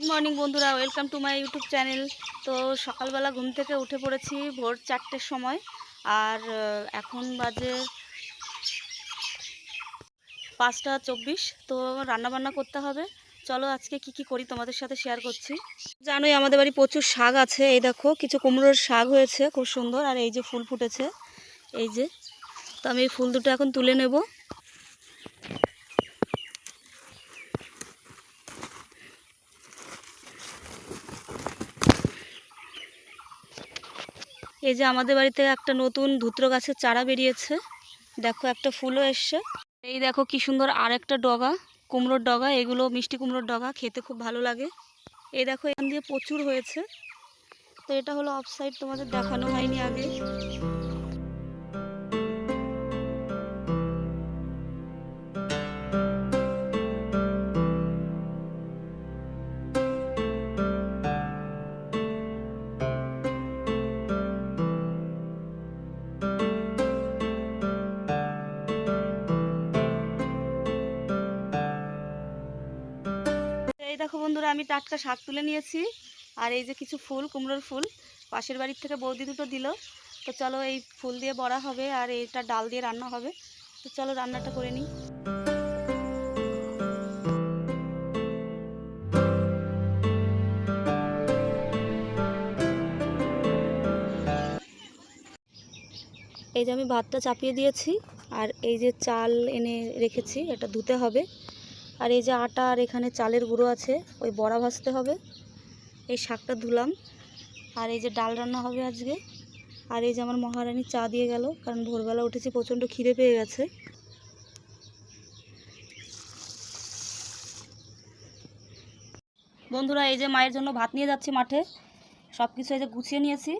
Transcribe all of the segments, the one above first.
Good morning বন্ধুরা। Welcome to my YouTube channel তো সকালবেলা ঘুম থেকে উঠে পড়েছি ভোর চারটের সময়। আর এখন বাজে পাঁচটা চব্বিশ। তো রান্না বান্না করতে হবে। চলো আজকে কি কি করি তোমাদের সাথে শেয়ার করছি। জানোই আমাদের বাড়ি প্রচুর শাক আছে। এই দেখো, কিছু কুমড়োর শাক হয়েছে, খুব সুন্দর। আর এই যে ফুল ফুটেছে। এই যে, তো আমি এই ফুল দুটো এখন তুলে নেব। এই যে আমাদের বাড়িতে একটা নতুন ধুত্র গাছের চারা বেরিয়েছে। দেখো একটা ফুলও এসছে। এই দেখো কি সুন্দর আর একটা ডগা, কুমড়োর ডগা, এগুলো মিষ্টি কুমড়োর ডগা, খেতে খুব ভালো লাগে। এই দেখো এখান দিয়ে প্রচুর হয়েছে। তো এটা হলো অফ সাইড তোমাদের দেখানো হয়নি আগে। দেখো বন্ধুরা, আমি টাটকা শাক তুলে নিয়েছি। আর এই যে কিছু ফুল, কুমড়োর ফুল, পাশের বাড়ির থেকে বৌদি দুটো দিল। তো চলো এই ফুল দিয়ে বড়া হবে আর এটা ডাল দিয়ে রান্না হবে। তো চলো রান্নাটা করে নিই। এই যে আমি ভাতটা চাপিয়ে দিয়েছি, আর এই যে চাল এনে রেখেছি, এটা ধুতে হবে। আর এই যে আটা আর এখানে চালের গুঁড়ো আছে, ওই বড়া ভাজতে হবে। এই শাকটা ধুলাম, আর এই যে ডাল রান্না হবে আজকে। আর এই যে আমার মহারানী চা দিয়ে গেল, কারণ ভোরবেলা উঠেছি, প্রচণ্ড খিদে পেয়ে গেছে। বন্ধুরা, এই যে মায়ের জন্য ভাত নিয়ে যাচ্ছি মাঠে। সব কিছু এই যে গুছিয়ে নিয়েছি।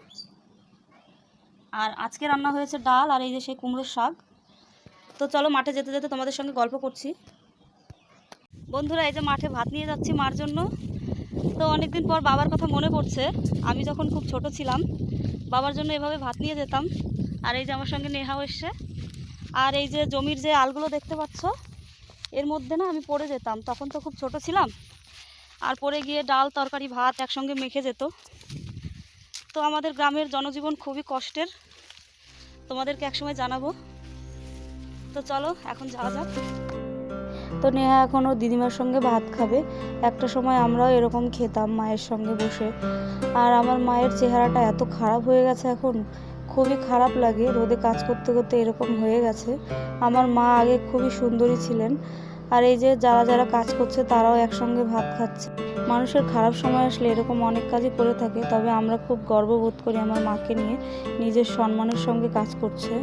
আর আজকে রান্না হয়েছে ডাল, আর এই যে সেই কুমড়োর শাক। তো চলো মাঠে যেতে যেতে তোমাদের সঙ্গে গল্প করছি। বন্ধুরা, এই যে মাঠে ভাত নিয়ে যাচ্ছি মার জন্য। তো অনেকদিন পর বাবার কথা মনে পড়ছে। আমি যখন খুব ছোট ছিলাম, বাবার জন্য এভাবে ভাত নিয়ে যেতাম। আর এই যে আমার সঙ্গে নেহাও এসছে। আর এই যে জমির যে আলগুলো দেখতে পাচ্ছ, এর মধ্যে না আমি পড়ে যেতাম। তখন তো খুব ছোট ছিলাম। আর পড়ে গিয়ে ডাল, তরকারি, ভাত একসঙ্গে মেখে যেত। তো আমাদের গ্রামের জনজীবন খুবই কষ্টের। তোমাদেরকে একসময় জানাব। তো চলো, এখন যাওয়া যাক। তো নেহা এখনও দিদিমার সঙ্গে ভাত খাবে। একটা সময় আমরাও এরকম খেতাম মায়ের সঙ্গে বসে। আর আমার মায়ের চেহারাটা এত খারাপ হয়ে গেছে এখন। খুবই খারাপ লাগে, রোদে কাজ করতে করতে এরকম হয়ে গেছে। আমার মা আগে খুবই সুন্দরী ছিলেন। আর এই যে যারা যারা কাজ করছে তারাও একসঙ্গে ভাত খাচ্ছে। মানুষের খারাপ সময় আসলে এরকম অনেক কাজই করে থাকে, তবে আমরা খুব গর্ববোধ করি আমার মাকে নিয়ে নিজের সম্মানের সঙ্গে কাজ করছে।